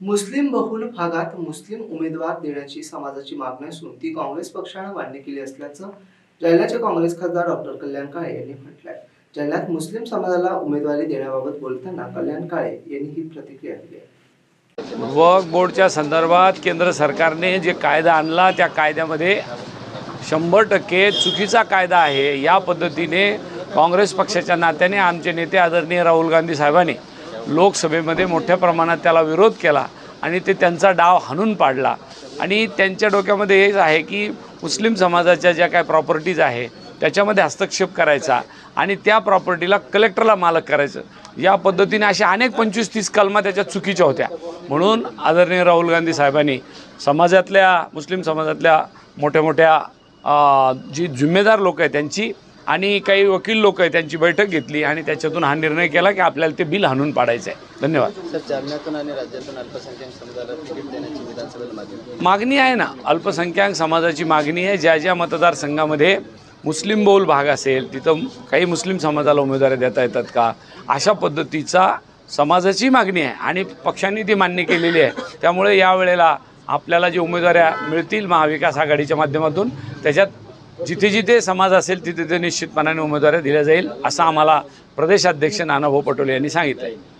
मुस्लिम बहुल भागात मुस्लिम उमेदवार देण्याची समाजाची मागणी असून ती काँग्रेस पक्षानं मान्य केली असल्याचं जालन्याचे काँग्रेस खासदार डॉक्टर कल्याण काळे यांनी म्हटलंय. जालन्यात मुस्लिम समाजाला उमेदवारी देण्याबाबत बोलताना कल्याण काळे यांनी ही प्रतिक्रिया दिली आहे. वक्फ बोर्डच्या संदर्भात केंद्र सरकारने जे कायदा आणला त्या कायद्यामध्ये शंभर टक्के चुकीचा कायदा आहे. या पद्धतीने काँग्रेस पक्षाच्या नात्याने आमचे नेते आदरणीय राहुल गांधी साहेबांनी लोकसभेमध्ये मोठ्या प्रमाणात त्याला विरोध केला आणि ते त्यांचा डाव हाणून पाडला. आणि त्यांच्या डोक्यामध्ये हेच आहे की मुस्लिम समाजाच्या ज्या काय प्रॉपर्टीज आहे त्याच्यामध्ये हस्तक्षेप करायचा आणि त्या प्रॉपर्टीला कलेक्टरला मालक करायचं. या पद्धतीने अशा अनेक पंचवीस तीस कलमा त्याच्या चुकीच्या होत्या. म्हणून आदरणीय राहुल गांधी साहेबांनी समाजातल्या मुस्लिम समाजातल्या मोठ्या मोठ्या जी जिम्मेदार लोक आहेत त्यांची आणि काही वकील लोक आहेत त्यांची बैठक घेतली आणि त्याच्यातून हा निर्णय केला की आपल्याला ते बिल हाणून पाडायचं आहे धन्यवाद. सर जालन्यातून आणि राज्यातून अल्पसंख्याक समाजाला तिकीट देण्याची विधानसभेत मागणी मागणी आहे ना. अल्पसंख्याक समाजाची मागणी आहे. ज्या ज्या मतदारसंघामध्ये मुस्लिम बहुल भाग असेल तिथं काही मुस्लिम समाजाला उमेदवारी देता येतात का? अशा पद्धतीचा समाजाची मागणी आहे आणि पक्षांनी ती मान्य केलेली आहे. त्यामुळे यावेळेला आपल्याला जे उमेदवाऱ्या मिळतील महाविकास आघाडीच्या माध्यमातून त्याच्यात जिथे जिथे समाज असेल तिथे ते निश्चितपणाने उमेदवारी दिल्या जाईल असं आम्हाला प्रदेशाध्यक्ष नानाभाऊ पटोले यांनी सांगितलं